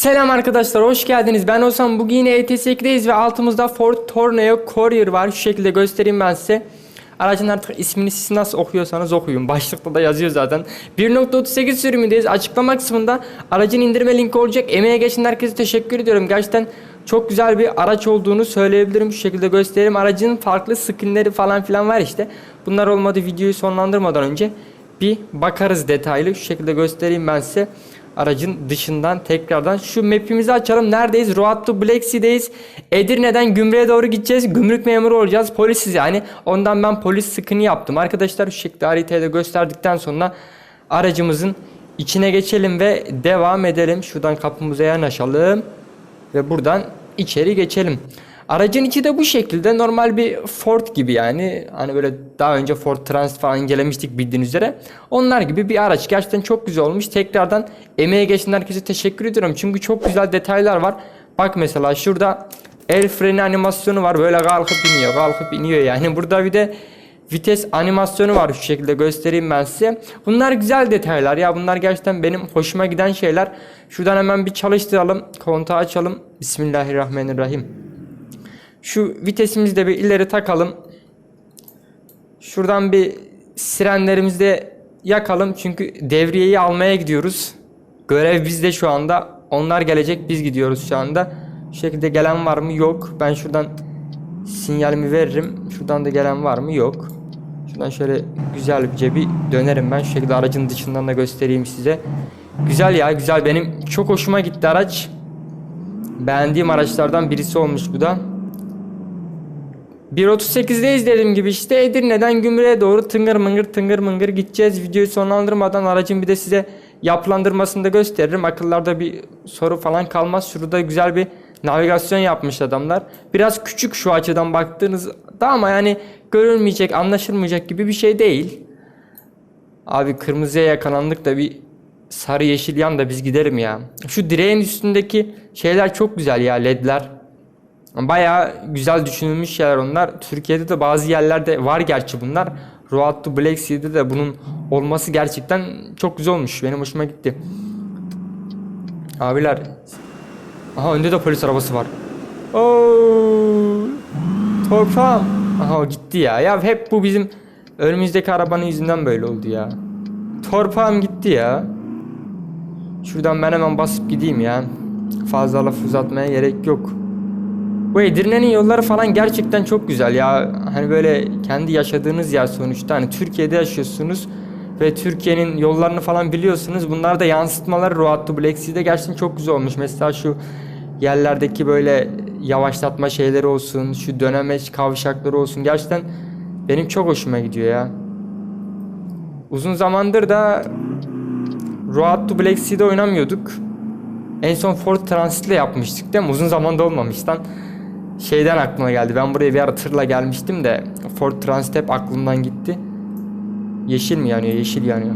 Selam arkadaşlar hoş geldiniz. Ben Ozan. Bugün yine ETS2'deyiz ve altımızda Ford Tornado Courier var. Şu şekilde göstereyim ben size. Aracın artık ismini siz nasıl okuyorsanız okuyun. Başlıkta da yazıyor zaten. 1.38 sürümündeyiz. Açıklama kısmında aracın indirme linki olacak. Emeğe geçen herkese teşekkür ediyorum. Gerçekten çok güzel bir araç olduğunu söyleyebilirim. Şu şekilde göstereyim. Aracın farklı skinleri falan filan var işte. Bunlar olmadı videoyu sonlandırmadan önce bir bakarız detaylı. Şu şekilde göstereyim ben size aracın dışından tekrardan şu map'imizi açalım. Neredeyiz? Road to Black Sea'deyiz. Edirne'den Gümrük'e doğru gideceğiz. Gümrük memuru olacağız. Polisiz yani. Ondan ben polis sıkını yaptım. Arkadaşlar şu şekilde haritayı da gösterdikten sonra aracımızın içine geçelim ve devam edelim. Şuradan kapımıza yanaşalım. Ve buradan içeri geçelim. Aracın içi de bu şekilde normal bir Ford gibi yani. Hani böyle daha önce Ford Transit falan incelemiştik bildiğiniz üzere. Onlar gibi bir araç. Gerçekten çok güzel olmuş. Tekrardan emeğe geçen herkese teşekkür ediyorum. Çünkü çok güzel detaylar var. Bak mesela şurada el freni animasyonu var. Böyle kalkıp iniyor, kalkıp iniyor yani. Burada bir de vites animasyonu var şu şekilde göstereyim ben size. Bunlar güzel detaylar ya. Bunlar gerçekten benim hoşuma giden şeyler. Şuradan hemen bir çalıştıralım. Kontağı açalım. Bismillahirrahmanirrahim. Şu vitesimizi de bir ileri takalım. Şuradan bir sirenlerimizi de yakalım. Çünkü devriyeyi almaya gidiyoruz. Görev bizde şu anda. Onlar gelecek biz gidiyoruz şu anda. Şu şekilde gelen var mı? Yok. Ben şuradan sinyalimi veririm. Şuradan da gelen var mı? Yok. Şuradan şöyle güzelce bir dönerim ben. Şu şekilde aracın dışından da göstereyim size. Güzel ya güzel. Benim çok hoşuma gitti araç. Beğendiğim araçlardan birisi olmuş bu da. 1.38'deyiz dediğim gibi işte Edirne'den Gümrük'e doğru tıngır mıngır tıngır mıngır gideceğiz. Videoyu sonlandırmadan aracın bir de size yapılandırmasını da gösteririm. Akıllarda bir soru falan kalmaz. Şurada güzel bir navigasyon yapmış adamlar. Biraz küçük şu açıdan baktığınızda ama yani görülmeyecek, anlaşılmayacak gibi bir şey değil. Abi kırmızıya yakalandık da bir sarı yeşil yan da biz giderim ya. Şu direğin üstündeki şeyler çok güzel ya ledler. Bayağı güzel düşünülmüş şeyler onlar. Türkiye'de de bazı yerlerde var gerçi bunlar. Road to Black Sea'de de bunun olması gerçekten çok güzel olmuş. Benim hoşuma gitti. Abiler. Aha önde de polis arabası var. Oo! Torpam. Aha gitti ya. Ya hep bu bizim önümüzdeki arabanın yüzünden böyle oldu ya. Torpağım gitti ya. Şuradan ben hemen basıp gideyim ya. Fazla laf uzatmaya gerek yok. Bu Edirne'nin yolları falan gerçekten çok güzel ya. Hani böyle kendi yaşadığınız yer sonuçta. Hani Türkiye'de yaşıyorsunuz ve Türkiye'nin yollarını falan biliyorsunuz. Bunlar da yansıtmaları Road Black Sea'de gerçekten çok güzel olmuş. Mesela şu yerlerdeki böyle yavaşlatma şeyleri olsun, şu dönemeç kavşakları olsun. Gerçekten benim çok hoşuma gidiyor ya. Uzun zamandır da Road to Black Sea'de oynamıyorduk. En son Ford Transit'le yapmıştık değil mi? Uzun zamanda olmamıştan. Şeyden aklıma geldi. Ben buraya bir ara tırla gelmiştim de Ford Transit hep aklımdan gitti. Yeşil mi yanıyor? Yeşil yanıyor.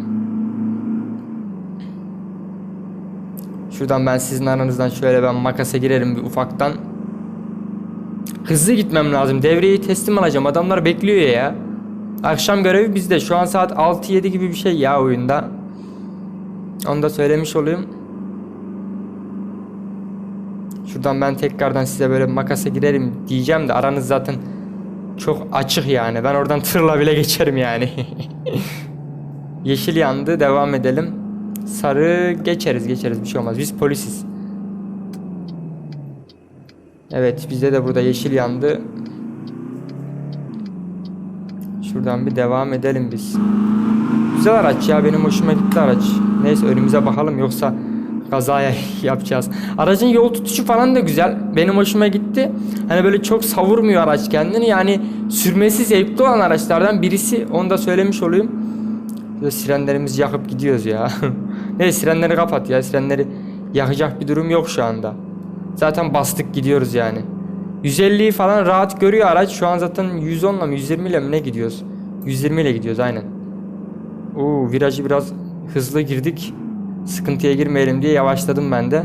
Şuradan ben sizin aranızdan şöyle ben makasa girerim bir ufaktan. Hızlı gitmem lazım. Devreyi teslim alacağım. Adamlar bekliyor ya. Akşam görevi bizde. Şu an saat 6-7 gibi bir şey ya oyunda. Onu da söylemiş olayım. Şuradan ben tekrardan size böyle makasa girerim diyeceğim de aranız zaten çok açık yani. Ben oradan tırla bile geçerim yani. Yeşil yandı. Devam edelim. Sarı geçeriz geçeriz bir şey olmaz. Biz polisiz. Evet bizde de burada yeşil yandı. Şuradan bir devam edelim biz. Güzel araç ya benim hoşuma gitti araç. Neyse önümüze bakalım yoksa kazaya yapacağız. Aracın yol tutuşu falan da güzel. Benim hoşuma gitti. Hani böyle çok savurmuyor araç kendini. Yani sürmesi zevkli olan araçlardan birisi. Onu da söylemiş olayım. Böyle sirenlerimizi yakıp gidiyoruz ya. Neyse sirenleri kapat ya. Sirenleri yakacak bir durum yok şu anda. Zaten bastık gidiyoruz yani. 150'yi falan rahat görüyor araç. Şu an zaten 110 ile mi 120 ile mi ne gidiyoruz? 120 ile gidiyoruz aynen. Oo virajı biraz hızlı girdik. Sıkıntıya girmeyelim diye yavaşladım ben de.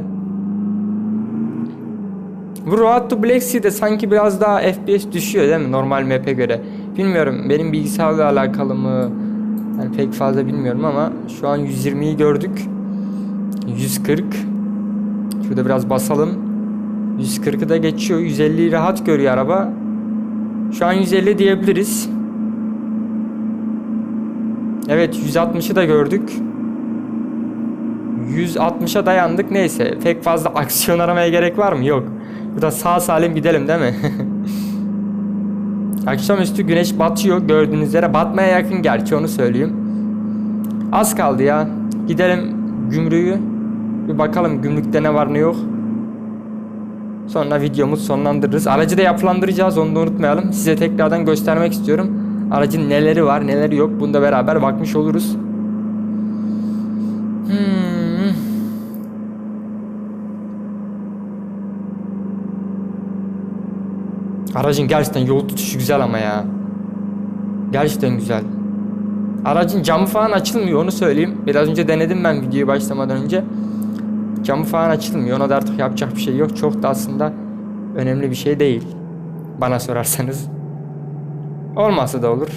Bu Road to Black Sea'de sanki biraz daha FPS düşüyor değil mi normal map'e göre? Bilmiyorum benim bilgisayarla alakalı mı? Yani pek fazla bilmiyorum ama şu an 120'yi gördük. 140 Şurada biraz basalım. 140'ı da geçiyor. 150'yi rahat görüyor araba. Şu an 150 diyebiliriz. Evet 160'ı da gördük. 160'a dayandık. Neyse pek fazla aksiyon aramaya gerek var mı? Yok. Burada sağ salim gidelim değil mi? Akşamüstü güneş batıyor. Gördüğünüz üzere batmaya yakın gerçi onu söyleyeyim. Az kaldı ya. Gidelim gümrüğü. Bir bakalım gümrükte ne var ne yok. Sonra videomuzu sonlandırırız. Aracı da yapılandıracağız onu da unutmayalım. Size tekrardan göstermek istiyorum. Aracın neleri var neleri yok bunu da beraber bakmış oluruz. Hmm. Aracın gerçekten yol tutuşu güzel ama ya. Gerçekten güzel. Aracın camı falan açılmıyor onu söyleyeyim. Biraz önce denedim ben videoyu başlamadan önce. Camı falan açılmıyor. Ona da artık yapacak bir şey yok. Çok da aslında önemli bir şey değil. Bana sorarsanız. Olmasa da olur.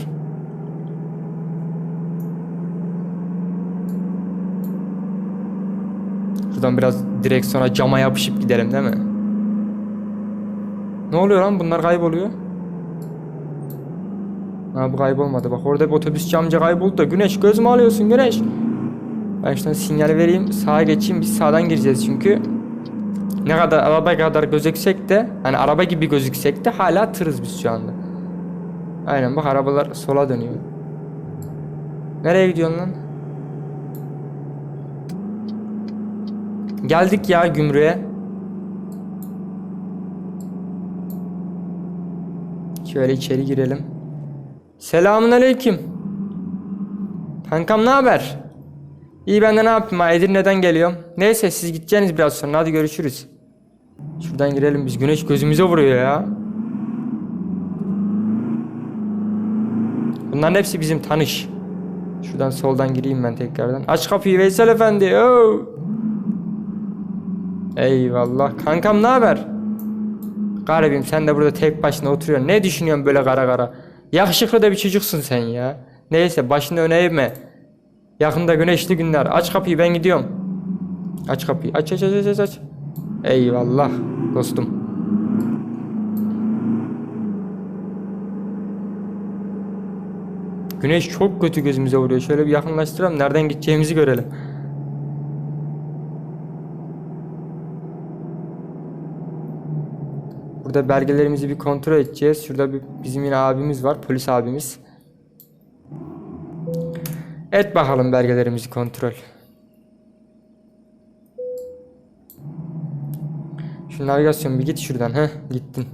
Şuradan biraz direksiyona cama yapışıp gidelim değil mi? Ne oluyor lan bunlar kayboluyor. Ha bu kaybolmadı bak orada bir otobüsçü amca kayboldu da Güneş göz mü alıyorsun Güneş? Ben şuradan sinyal vereyim sağa geçeyim biz sağdan gireceğiz çünkü ne kadar araba kadar gözüksek de hani araba gibi gözüksek de hala tırız biz şu anda. Aynen bak arabalar sola dönüyor. Nereye gidiyorsun lan? Geldik ya gümrüğe. Şöyle içeri girelim. Selamun aleyküm. Kankam ne haber? İyi ben de ne yapayım ha Edirne'den geliyorum. Neyse siz gideceksiniz biraz sonra hadi görüşürüz. Şuradan girelim biz güneş gözümüze vuruyor ya. Bunların hepsi bizim tanış. Şuradan soldan gireyim ben tekrardan. Aç kapıyı Veysel Efendi. Oo. Eyvallah. Kankam ne haber? Garibim sen de burada tek başına oturuyorsun. Ne düşünüyorsun böyle kara kara? Yakışıklı da bir çocuksun sen ya. Neyse başını öne eğme. Yakında güneşli günler. Aç kapıyı ben gidiyorum. Aç kapıyı. Aç aç aç aç aç. Eyvallah dostum. Güneş çok kötü gözümüze vuruyor. Şöyle bir yakınlaştıralım. Nereden gideceğimizi görelim. Burada belgelerimizi bir kontrol edeceğiz. Şurada bir bizim yine abimiz var. Polis abimiz. Et bakalım belgelerimizi kontrol. Şu navigasyon bir git şuradan. Heh gittin.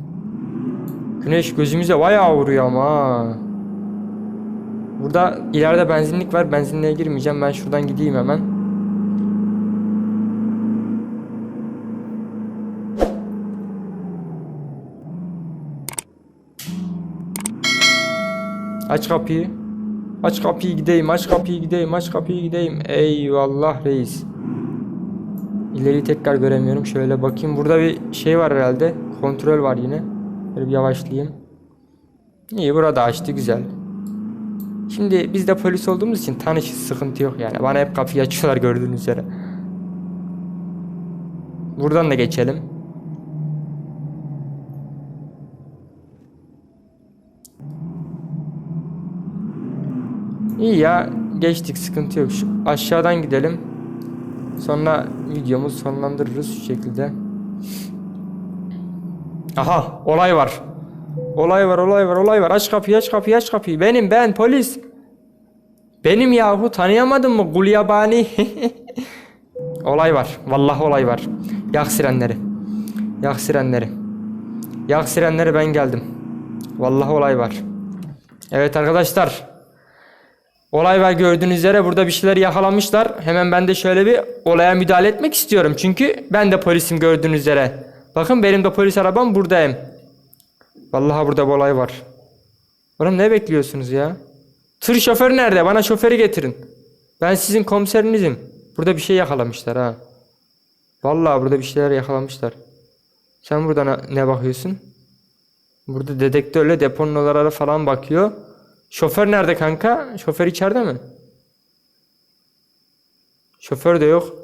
Güneş gözümüze bayağı vuruyor ama. Burada ileride benzinlik var. Benzinliğe girmeyeceğim. Ben şuradan gideyim hemen. Aç kapıyı. Aç kapıyı gideyim, aç kapıyı gideyim, aç kapıyı gideyim. Eyvallah reis. İleri tekrar göremiyorum. Şöyle bakayım. Burada bir şey var herhalde. Kontrol var yine. Böyle bir yavaşlayayım. İyi burada açtı güzel. Şimdi biz de polis olduğumuz için tanışız sıkıntı yok yani. Bana hep kapıyı açıyorlar gördüğünüz üzere. Buradan da geçelim. İyi ya geçtik sıkıntı yok. Şu aşağıdan gidelim. Sonra videomuzu sonlandırırız şu şekilde. Aha olay var. Olay var olay var olay var. Aç kapıyı aç kapıyı aç kapıyı. Benim ben polis. Benim yahu tanıyamadın mı Gulyabani? olay var. Vallahi olay var. Yak sirenleri. Yak sirenleri. Yak sirenleri ben geldim. Vallahi olay var. Evet arkadaşlar. Olay var gördüğünüz üzere burada bir şeyler yakalamışlar. Hemen ben de şöyle bir olaya müdahale etmek istiyorum. Çünkü ben de polisim gördüğünüz üzere. Bakın benim de polis arabam buradayım. Vallahi burada bir olay var. Oğlum ne bekliyorsunuz ya? Tır şoförü nerede? Bana şoförü getirin. Ben sizin komiserinizim. Burada bir şey yakalamışlar ha. Vallahi burada bir şeyler yakalamışlar. Sen burada ne, bakıyorsun? Burada dedektörle deponun falan bakıyor. Şoför nerede kanka? Şoför içeride mi? Şoför de yok.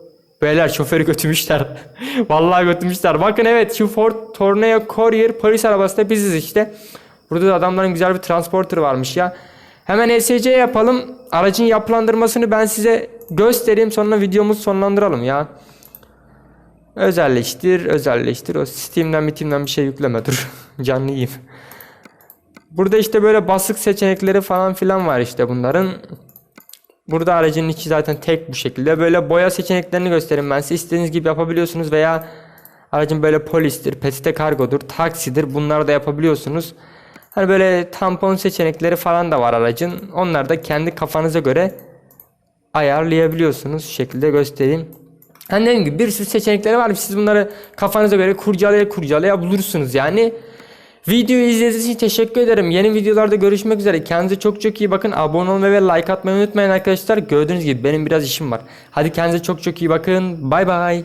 Beyler şoförü götürmüşler. Vallahi götürmüşler. Bakın evet şu Ford Tourneo Courier polis arabası da biziz işte. Burada da adamların güzel bir transporter varmış ya. Hemen ESC yapalım. Aracın yapılandırmasını ben size göstereyim. Sonra videomuzu sonlandıralım ya. Özelleştir, özelleştir. O Steam'den, Steam'den bir şey yükleme dur. Canlı yiyeyim. Burada işte böyle basık seçenekleri falan filan var işte bunların. Burada aracın içi zaten tek bu şekilde. Böyle boya seçeneklerini göstereyim ben size. İstediğiniz gibi yapabiliyorsunuz veya aracın böyle polistir, PTT kargodur, taksidir. Bunları da yapabiliyorsunuz. Hani böyle tampon seçenekleri falan da var aracın. Onları da kendi kafanıza göre ayarlayabiliyorsunuz. Şu şekilde göstereyim. Hani dediğim gibi bir sürü seçenekleri var. Siz bunları kafanıza göre kurcalaya kurcalaya bulursunuz yani. Videoyu izlediğiniz için teşekkür ederim. Yeni videolarda görüşmek üzere. Kendinize çok çok iyi bakın. Abone olmayı ve like atmayı unutmayın arkadaşlar. Gördüğünüz gibi benim biraz işim var. Hadi kendinize çok çok iyi bakın. Bay bay.